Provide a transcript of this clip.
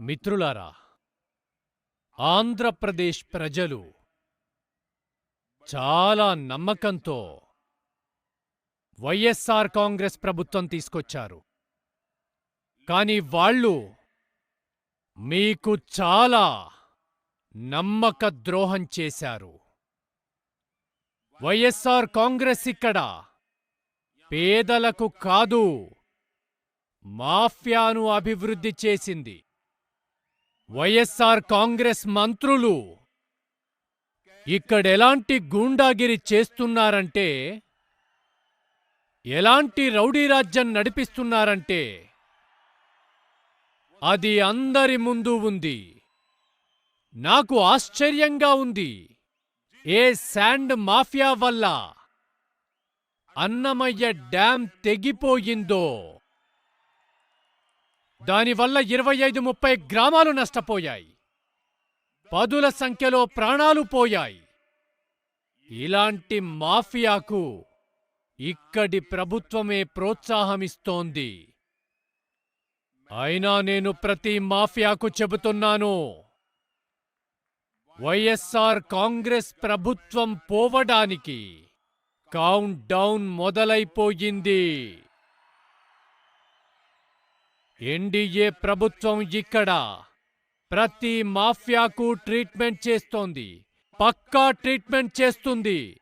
మిత్రులారా ఆంధ్రప్రదేశ్ ప్రజలు చాలా నమ్మకంతో వైఎస్ఆర్ కాంగ్రెస్ ప్రభుత్వం తీసుకొచ్చారు. కానీ వాళ్ళు మీకు చాలా నమ్మక ద్రోహం చేశారు. వైఎస్ఆర్ కాంగ్రెస్ ఇక్కడ పేదలకు కాదు మాఫియాను అభివృద్ధి చేసింది. వైఎస్ఆర్ కాంగ్రెస్ మంత్రులు ఇక్కడెలాంటి గూండాగిరి చేస్తున్నారంటే ఎలాంటి రౌడీ రాజ్యం నడిపిస్తున్నారంటే అది అందరి ముందు ఉంది. నాకు ఆశ్చర్యంగా ఉంది. ఏ శాండ్ మాఫియా వల్ల అన్నమయ్య డ్యాం తెగిపోయిందో. దానివల్ల ఇరవై ఐదు ముప్పై గ్రామాలు నష్టపోయాయి. పదుల సంఖ్యలో ప్రాణాలు పోయాయి. ఇలాంటి మాఫియాకు ఇక్కడి ప్రభుత్వమే ప్రోత్సాహమిస్తోంది. అయినా నేను ప్రతి మాఫియాకు చెబుతున్నాను వైఎస్ఆర్ కాంగ్రెస్ ప్రభుత్వం పోవడానికి కౌంట్ డౌన్ మొదలైపోయింది. ఎన్డీఏ ప్రభుత్వం ఇక్కడ ప్రతి మాఫియాకు ట్రీట్మెంట్ చేస్తోంది. పక్కా ట్రీట్మెంట్ చేస్తుంది.